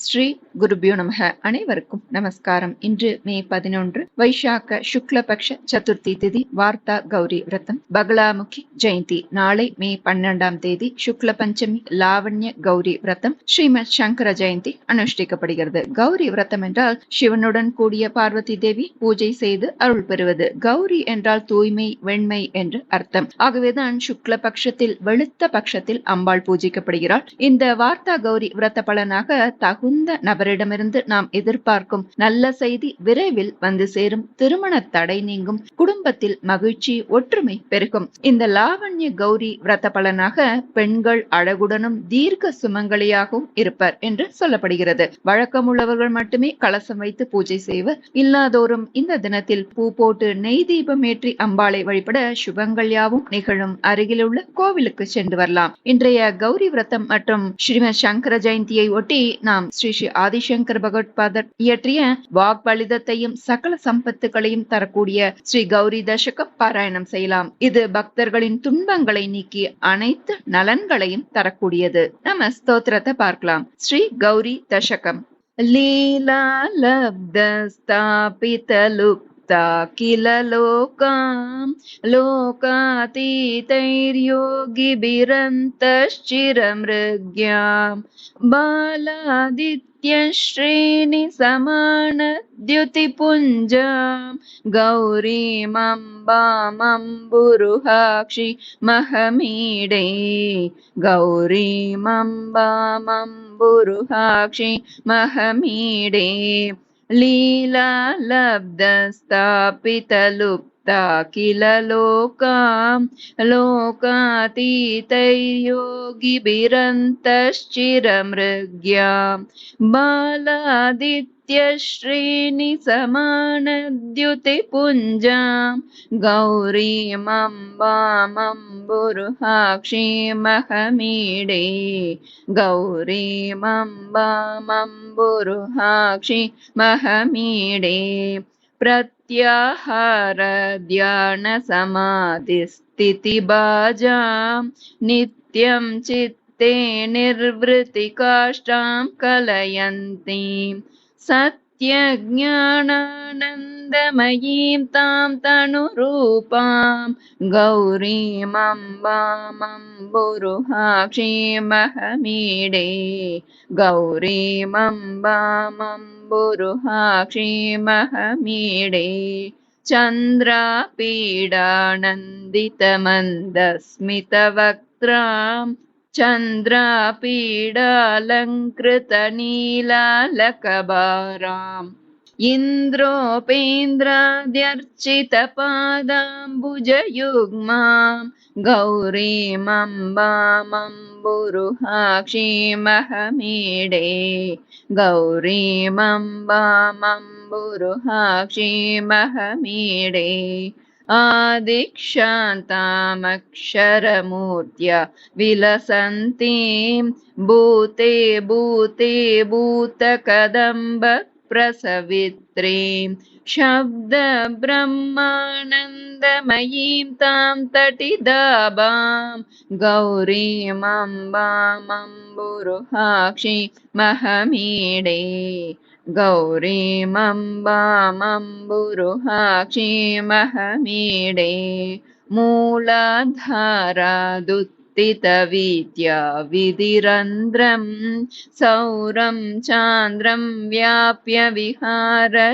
ஸ்ரீ குருபியோ நமக. அனைவருக்கும் நமஸ்காரம். இன்று மே பதினொன்று வைசாக்க சுக்லபக்ஷ சதுர்த்தி திதி வார்த்தா கௌரி விரதம் பகலாமுகி ஜெயந்தி. நாளை மே பன்னெண்டாம் தேதி சுக்ல பஞ்சமி லாவண்ய கௌரி விரதம் ஸ்ரீமத் சங்கர ஜெயந்தி அனுஷ்டிக்கப்படுகிறது. கௌரி விரதம் என்றால் சிவனுடன் கூடிய பார்வதி தேவி பூஜை செய்து அருள் பெறுவது. கௌரி என்றால் தூய்மை வெண்மை என்று அர்த்தம். ஆகவேதான் சுக்ல பட்சத்தில் வெளுத்த பட்சத்தில் அம்பாள் பூஜிக்கப்படுகிறாள். இந்த வார்த்தா கௌரி விரத பலனாக தகுந்த நபரிடமிருந்து நாம் எதிர்பார்க்கும் நல்ல செய்தி விரைவில் வந்து சேரும். திருமண தடை நீங்கும். குடும்பத்தில் மகிழ்ச்சி ஒற்றுமை பெருகும். இந்த லாவண்ய கௌரி விரத பலனாக பெண்கள் அழகுடனும் தீர்க்க சுமங்கலியாகவும் இருப்பர் என்று சொல்லப்படுகிறது. வழக்கம் உள்ளவர்கள் மட்டுமே கலசம் வைத்து பூஜை செய்வர். இல்லாதோரும் இந்த தினத்தில் பூ போட்டு நெய் தீபம் ஏற்றி அம்பாளை வழிபட சுபங்கள் யாவும் நிகழும். அருகிலுள்ள கோவிலுக்கு சென்று வரலாம். இன்றைய கௌரி விரதம் மற்றும் ஸ்ரீமத் சங்கர ஜெயந்தியை ஒட்டி நாம் ஸ்ரீ ஸ்ரீ ஆதிசங்கர் பகவத்பாதர் இயற்றிய வாக்பலிதத்தையும் சகல சம்பத்துகளையும் தரக்கூடிய ஸ்ரீ கௌரி தசகம் பாராயணம் செய்யலாம். இது பக்தர்களின் துன்பங்களை நீக்கி அனைத்து நலன்களையும் தரக்கூடியது. நம்ம ஸ்தோத்திரத்தை பார்க்கலாம். ஸ்ரீ கௌரி தசகம் லீலா லப்த ஸ்தாபிதலுக் किल लोकां लोकातीतैर्योगिभिरन्तश्चिरमृग्यां बालादित्यश्रेणि समानद्युतिपुञ्जां गौरीमम्बामम्बुरुहाक्षि महमीडे। गौरीमम्बामम्बुरुहाक्षि महमीडे लीलालब्धस्थापितलुप्ता ता किल लोका लोकातीतैर्योगिभिरन्तश्चिरमृग्या बालादित्यश्रीणि समानद्युतिपुञ्जां गौरी मम्बामम्बुरुहाक्षि महमीडे गौरी प्रत्याहारध्यानसमाधिस्थितिबाजां नित्यं चित्ते निर्वृतिकाष्ठां कलयन्तीं। सत्यज्ञानानन्दमयीं तां तनुरूपां गौरीमम्बामम्बुरुहाक्षीमहमीडे गौरीमम्बामम्बुरुहाक्षीमहमीडे चन्द्रापीडानन्दितमन्दस्मितवक्त्रां चन्द्रापीडालङ्कृतनीलालकबाराम् इन्द्रोपेन्द्राद्यर्चितपादाम्बुजयुग्मां गौरीमम्बामम्बुरुहाक्षीमहमीडे गौरीमम्बामम्बुरुहाक्षीमहमीडे। आदिक्षान्तामक्षरमूर्त्या विलसन्तीं। भूते भूते भूतकदम्ब प्रसवित्रीं। शब्दब्रह्मानन्दमयीं तां तटिदाबां। गौरीमम्बामम्बुरुहाक्षि महमीडे। गौरीमम्बामम्बुरुहाक्षि महमीडे। मूलाधारादुत् उत्थितवीत्या विधिरन्ध्रं सौरं चान्द्रं व्याप्य विहारज्वलिताङ्गीं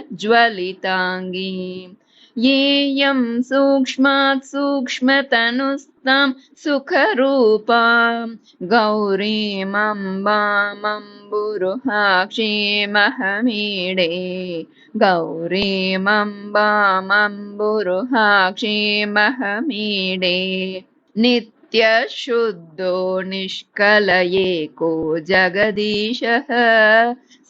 येयं सूक्ष्मात् सूक्ष्मतनुस्तां सुखरूपां गौरीमम्बामम्बुरुहाक्षीमहमीडे गौरीमम्बामम्बुरुहाक्षीमहमीडे नित्य नित्यशुद्धो निष्कलयेको जगदीशः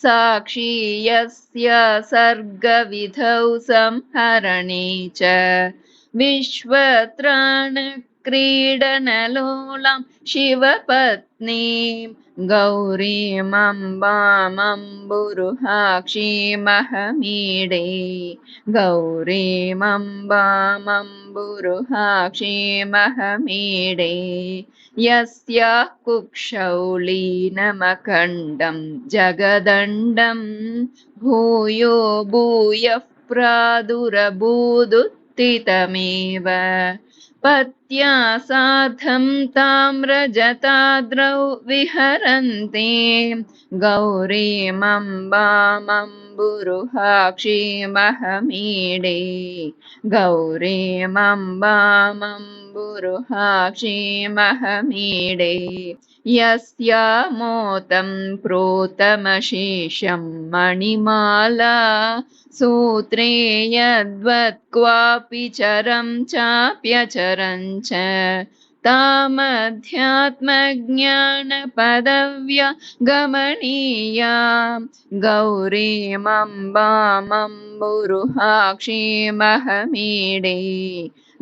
साक्षी यस्य सर्गविधौ संहरणे च विश्वत्राणकृ क्रीडनलोलां शिवपत्नीं गौरीमम्बामम्बुरुहाक्षीमहमीडे गौरीमम्बामम्बुरुहाक्षीमहमीडे यस्या कुक्षौलीनमखण्डं जगदण्डं भूयो भूयः प्रादुरभूदुत्थितमेव। पत्या सार्धं ताम्रजताद्रौ विहरन्ति गौरीमम्बामम्बुरुहाक्षीमहमीडे गौरीमम्बामम्बुरुहाक्षीमहमीडे यस्या मोतं प्रोतमशेषं मणिमाला सूत्रे यद्वत् क्वापि चरं चाप्यचरं च तामध्यात्मज्ञानपदव्या गमनीया गौरीमम्बामम्बुरुहाक्षीमहमीडे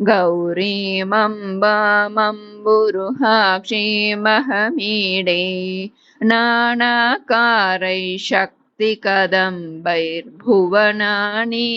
गौरीमम्बामम्बुरुहाक्षीमहमीडे नानाकारैः शक्तिकदम्बैर्भुवनानि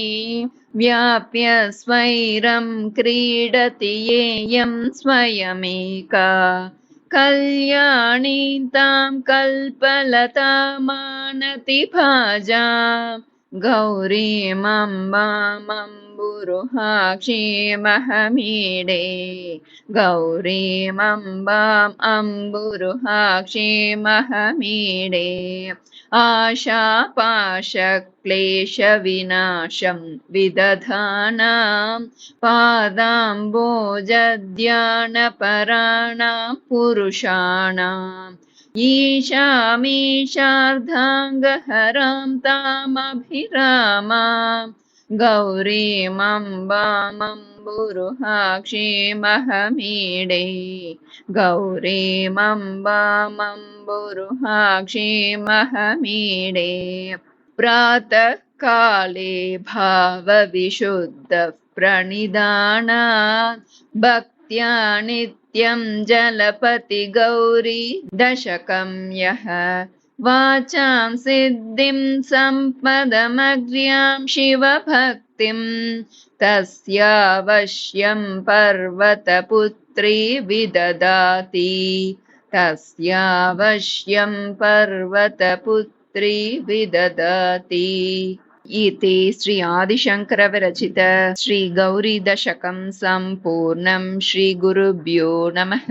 व्याप्य स्वैरं क्रीडति येयं स्वयमेका। कल्याणी तां कल्पलतामानति भाजा। गौरीमम्बामम्बुरुहाक्षीमहमीडे गौरीमम्बाम् अम्बुरुहाक्षीमहमीडे आशापाशक्लेशविनाशं विदधानां पादाम्बोजध्यानपराणां पुरुषाणाम् ईशामीशार्धाङ्गहरां तामभिरामां गौरीमम्बामम्बुरुहाक्षीमहमीडे गौरीमम्बामम्बुरुहाक्षीमहमीडे प्रातःकाले भावविशुद्धः प्रणिदानात् भक्त्या नित्यं जलपति गौरी दशकं यः वाचां सिद्धिं सम्पदमग्र्यां शिवभक्तिं तस्यावश्यं पर्वतपुत्री विददाति। तस्यावश्यं पर्वतपुत्री विददाति। इति श्री आदिशङ्करविरचित श्रीगौरीदशकं सम्पूर्णं श्रीगुरुभ्यो நமः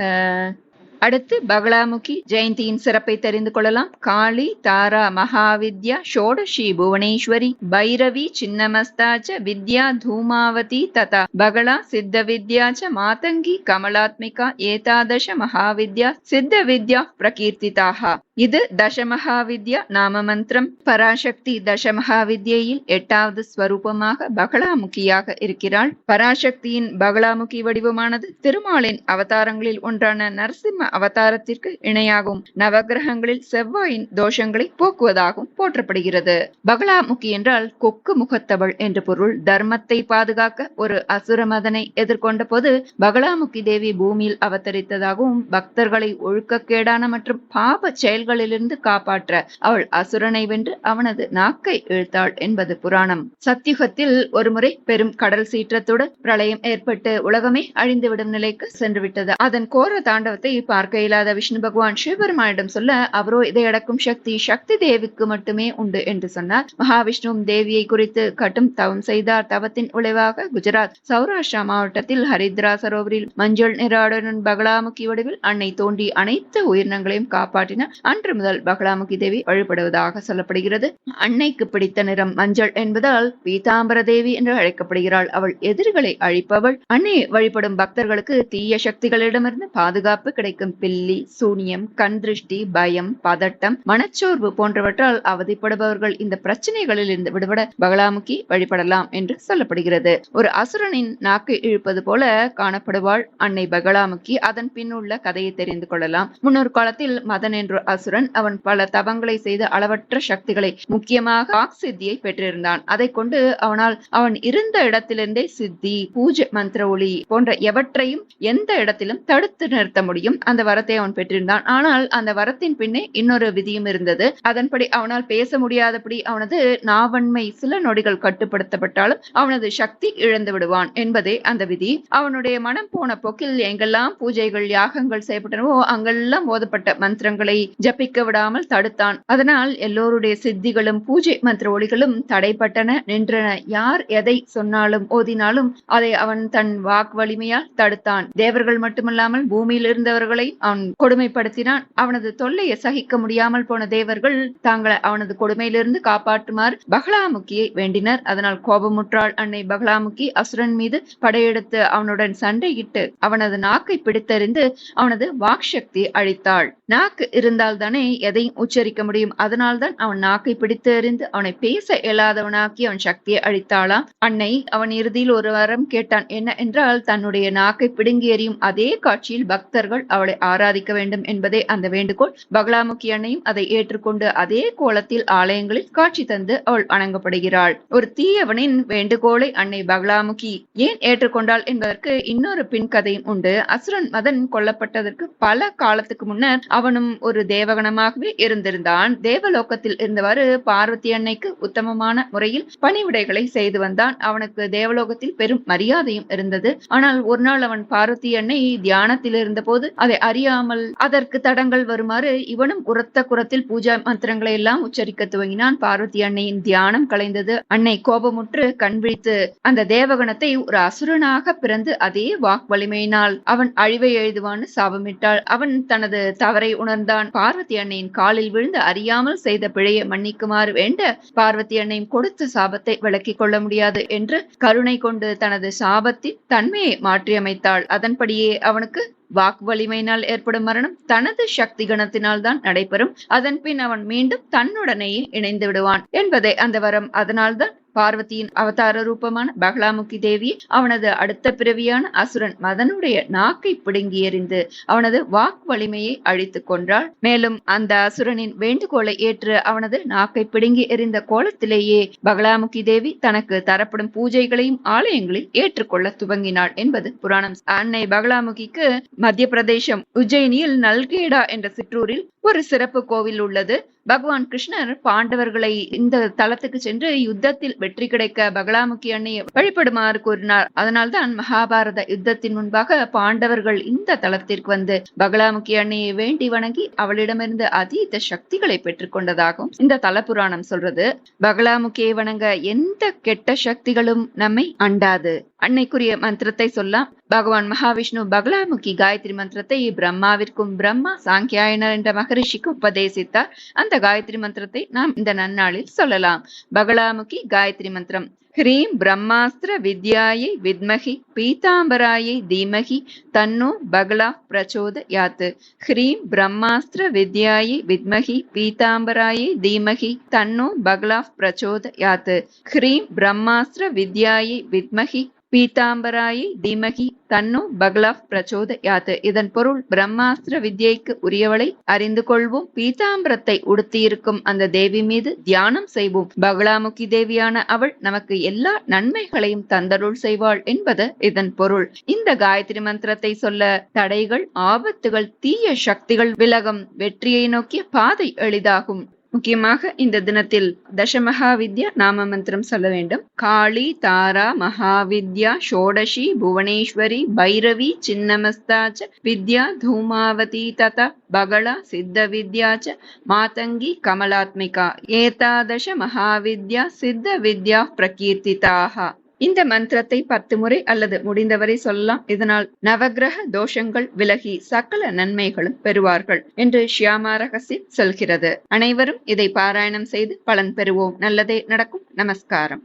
அடுத்து பகலாமுகி ஜெயந்தியின் சிறப்பை தெரிந்து கொள்ளலாம். காளி தாரா மகாவித்யா ஷோடஷி புவனேஸ்வரி பைரவி சின்னமஸ்தாச்ச வித்யா தூமாவதி ததா பகலா சித்த வித்யாச்ச மாதங்கி கமலாத்மிகா ஏதாதச மகாவித்யா சித்த வித்யா பிரகீர்த்திதாக. இது தசமகாவித்யா நாம மந்திரம் பராசக்தி தசமகாவித்யில் எட்டாவது ஸ்வரூபமாக பகலாமுகியாக இருக்கிறாள் பராசக்தியின் பகலாமுகி வடிவமானது திருமாலின் அவதாரங்களில் ஒன்றான நரசிம்ம அவதாரத்திற்கு இணையாகும் நவகிரகங்களில் செவ்வாயின் தோஷங்களை போக்குவதாகவும் போற்றப்படுகிறது பகலாமுகி என்றால் கொக்கு முகத்தவள் என்று பொருள் தர்மத்தை பாதுகாக்க ஒரு அசுரமதனை எதிர்கொண்ட போது பகலாமுகி தேவி பூமியில் அவதரித்ததாகவும் பக்தர்களை ஒழுக்கக்கேடான மற்றும் பாப செயல்களிலிருந்து காப்பாற்ற அவள் அசுரனை வென்று அவனது நாக்கை இழுத்தாள் என்பது புராணம். சத்தியுகத்தில் ஒருமுறை பெரும் கடல் சீற்றத்துடன் பிரளயம் ஏற்பட்டு உலகமே அழிந்துவிடும் நிலைக்கு சென்றுவிட்டது. அதன் கோர தாண்டவத்தை பார்க்க இயலாத விஷ்ணு பகவான் சிவபெருமானிடம் சொல்ல அவரோ இதை அடக்கும் சக்தி சக்தி தேவிக்கு மட்டுமே உண்டு என்று சொன்னார். மகாவிஷ்ணுவும் தேவியை குறித்து கட்டும் தவம் செய்தார். தவத்தின் விளைவாக குஜராத் சௌராஷ்டிரா மாவட்டத்தில் ஹரித்ரா சரோவரில் மஞ்சள் நிறாடுடன் பகலாமுகி வடிவில் அன்னை தோண்டி அனைத்து உயிரினங்களையும் காப்பாற்றினார் அன்று முதல் பகலாமுகி தேவி வழிபடுவதாக சொல்லப்படுகிறது. அன்னைக்கு பிடித்த நிறம் மஞ்சள் என்பதால் பீதாம்பர தேவி என்று அழைக்கப்படுகிறாள். அவள் எதிரிகளை அழிப்பவள். அன்னை வழிபடும் பக்தர்களுக்கு தீய சக்திகளிடமிருந்து பாதுகாப்பு கிடைக்கும். பில்லி சூனியம் கண் திருஷ்டி பயம் பதட்டம் மனச்சோர்வு போன்றவற்றால் அவதிப்படுபவர்கள் இந்த பிரச்சனைகளில் இருந்து விடுபட பகலாமுகி வழிபடலாம் என்று சொல்லப்படுகிறது. ஒரு அசுரனின் நாக்கு இழுப்பது போல காணப்படுவாள். அன்னை பகலாமுகி அதன் பின்னுள்ள கதையை தெரிந்து கொள்ளலாம். முன்னொரு காலத்தில் மதன் என்ற அசுரன் அவன் பல தவங்களை செய்து அளவற்ற சக்திகளை முக்கியமாக சித்தியை பெற்றிருந்தான். அதை கொண்டு அவனால் அவன் இருந்த இடத்திலிருந்தே சித்தி பூஜை மந்திர ஒளி போன்ற எவற்றையும் எந்த இடத்திலும் தடுத்து நிறுத்த முடியும். அந்த வரத்தை அவன் பெற்றிருந்தான். ஆனால் அந்த வரத்தின் பின்னே இன்னொரு விதியும் இருந்தது. அதன்படி அவனால் பேச முடியாதபடி அவனது நாவன்மை சில நொடிகள் கட்டுப்படுத்தப்பட்டாலும் அவனது சக்தி இழந்து விடுவான் என்பதே அந்த விதி. அவனுடைய மனம் போன போக்கில் எங்கெல்லாம் பூஜைகள் யாகங்கள் செய்யப்பட்டனவோ அங்கெல்லாம் ஓதப்பட்ட மந்திரங்களை ஜபிக்க விடாமல் தடுத்தான். அதனால் எல்லோருடைய சித்திகளும் பூஜை மந்திர ஒளிகளும் தடைப்பட்டன நின்றன. யார் எதை சொன்னாலும் ஓதினாலும் அதை அவன் தன் வாக் வலிமையால் தடுத்தான். தேவர்கள் மட்டுமல்லாமல் பூமியில் இருந்தவர்களை அவன் கொடுமைப்படுத்தினான். அவனது தொல்லையை சகிக்க முடியாமல் போன தேவர்கள் தாங்கள் அவனது கொடுமையிலிருந்து காப்பாற்றுமாறு பகலாமுக்கியை வேண்டினர். அதனால் கோபமுற்றாள் அன்னை பகலாமுக்கி அசுரன் மீது படையெடுத்து அவனுடன் சண்டையிட்டு அவனது நாக்கை பிடித்தறிந்து அவனது வாக்சக்தி அழித்தாள். நாக்கு இருந்தால் தானே எதையும் உச்சரிக்க முடியும். அதனால்தான் அவன் நாக்கை பிடித்து எறிந்து அவனை பேச இயலாதவனாக்கி அவன் சக்தியை அழித்தாளாம். அன்னை அவன் இறுதியில் ஒரு வரம் கேட்டான் என்ன என்றால் தன்னுடைய நாக்கை பிடுங்கி எறியும் அதே காட்சியில் பக்தர்கள் அவளை ஆராதிக்க வேண்டும் என்பதே அந்த வேண்டுகோள். பகலாமுகி அன்னையும் அதை ஏற்றுக்கொண்டு அதே கோலத்தில் ஆலயங்களில் காட்சி தந்து அவள் வணங்கப்படுகிறாள். ஒரு தீயவனின் வேண்டுகோளை அன்னை பகலாமுகி ஏன் ஏற்றுக்கொண்டாள் என்பதற்கு இன்னொரு பின் கதையும் உண்டு. அசுரன் மதன் கொல்லப்பட்டதற்கு பல காலத்துக்கு முன்னர் அவனும் ஒரு தேவ சேவகனமாகவே இருந்திருந்தான். தேவலோகத்தில் இருந்தவாறு பார்வதி அன்னைக்கு உத்தமமான முறையில் பணிவிடைகளை செய்து வந்தான். அவனுக்கு தேவலோகத்தில் பெரும் மரியாதையும் இருந்தது. ஆனால் ஒரு நாள் அவன் பார்வதி அன்னை தியானத்தில் இருந்தபோது அதை அறியாமல் அதற்கு தடங்கள் வருமாறு இவனும் உரத்த குரத்தில் பூஜா மந்திரங்களை எல்லாம் உச்சரிக்க துவங்கினான். பார்வதி அன்னையின் தியானம் கலைந்தது. அன்னை கோபமுற்று கண் விழித்து அந்த தேவகணத்தை ஒரு அசுரனாக பிறந்து அதே வாக்கு வலிமையினால் அவன் அழிவை எழுதுவான்னு சாபமிட்டாள். அவன் தனது தவறை உணர்ந்தான். பார்வதி அன்னையின் காலில் விழுந்து அறியாமல் செய்த பிழையை மன்னிக்குமாறு வேண்ட பார்வதி அன்னையும் கொடுத்த சாபத்தை விளக்கிக் கொள்ள முடியாது என்று கருணை கொண்டு தனது சாபத்தின் தன்மையை மாற்றியமைத்தாள். அதன்படியே அவனுக்கு வாக்கு வலிமையினால் ஏற்படும் மரணம் தனது சக்தி கணத்தினால் தான் நடைபெறும். அதன் பின் அவன் மீண்டும் தன்னுடனேயே இணைந்து விடுவான் என்பதை அந்த வரம். அதனால்தான் பார்வதியின் அவதார ரூபமான பகலாமுகி தேவி அவனது அடுத்த பிறவியான அசுரன் மதனுடைய நாக்கை பிடுங்கி எறிந்து அவனது வாக்கு வலிமையை அழித்துக் கொன்றாள். மேலும் அந்த அசுரனின் வேண்டுகோளை ஏற்று அவனது நாக்கை பிடுங்கி எறிந்த கோலத்திலேயே பகலாமுகி தேவி தனக்கு தரப்படும் பூஜைகளையும் ஆலயங்களில் ஏற்றுக்கொள்ள துவங்கினாள் என்பது புராணம். அன்னை பகலாமுகிக்கு மத்திய பிரதேசம் உஜ்ஜயினியில் நல்கேடா என்ற சிற்றூரில் ஒரு சிறப்பு கோவில் உள்ளது. பகவான் கிருஷ்ணர் பாண்டவர்களை இந்த தலத்துக்கு சென்று யுத்தத்தில் வெற்றி கிடைக்க பகலாமுகி அன்னையை வழிபடுமாறு கூறினார். அதனால்தான் மகாபாரத யுத்தத்தின் முன்பாக பாண்டவர்கள் இந்த தலத்திற்கு வந்து பகலாமுகி அன்னையை வேண்டி வணங்கி அவளிடமிருந்து அதீத சக்திகளை பெற்றுக்கொண்டதாகவும் இந்த தல புராணம் சொல்றது. பகலாமுகியை வணங்க எந்த கெட்ட சக்திகளும் நம்மை அண்டாது. அன்னைக்குரிய மந்திரத்தை சொல்லலாம். பகவான் மகாவிஷ்ணு பகலாமுகி காயத்ரி மந்திரத்தை பிரம்மாவிற்கும் பிரம்மா சாங்கியாயனர் என்ற மகரிஷிக்கு உபதேசித்தார். அந்த காயத்ரி மந்திரத்தை நாம் இந்த நன்னாளில் சொல்லலாம். பகலாமுகி காயத்ரி மந்திரம். ஹ்ரீம் பிரம்மாஸ்திர வித்யாயை வித்மகி பீதாம்பராயை தீமகி தன்னோ பகலா பிரச்சோத யாத்து ஹ்ரீம் பிரம்மாஸ்திர வித்யாயை வித்மகி பீதாம்பராயை தீமகி தன்னோ பகலா பிரச்சோத யாத்து ஹ்ரீம் பிரம்மாஸ்திர வித்யாயை வித்மகி பீதாம்பராயை தீமகி தன்னோ பகலாப் பிரச்சோத யாத்து இதன் பொருள் பிரம்மாஸ்திர வித்யைக்கு உரியவளை அறிந்து கொள்வோம். பீதாம்பரத்தை உடுத்தியிருக்கும் அந்த தேவி மீது தியானம் செய்வோம். பகலாமுகி தேவியான அவள் நமக்கு எல்லா நன்மைகளையும் தந்தருள் செய்வாள் என்பது இதன் பொருள். இந்த காயத்ரி மந்திரத்தை சொல்ல தடைகள் ஆபத்துகள் தீய சக்திகள் விலகும் வெற்றியை நோக்கிய பாதை எளிதாகும். முக்கியமாக இந்த தினத்தில் தசமகாவித்யா நாம மந்திரம் சொல்ல வேண்டும். காளி தாரா மகாவித்யா ஷோடஷி புவனேஸ்வரி பைரவி சின்னமஸ்தாச்ச வித்யா தூமாவதி ததா பகளா சித்த வித்யாச்ச மாதங்கி கமலாத்மிகா ஏதாதச மகாவித்யா சித்த வித்யா பிரகீர்த்திதாக இந்த மந்திரத்தை பத்து முறை அல்லது முடிந்தவரை சொல்லலாம். இதனால் நவகிரக தோஷங்கள் விலகி சகல நன்மைகளும் பெறுவார்கள் என்று ஷியாமா ரகசியம் சொல்கிறது. அனைவரும் இதை பாராயணம் செய்து பலன் பெறுவோம். நல்லதே நடக்கும். நமஸ்காரம்.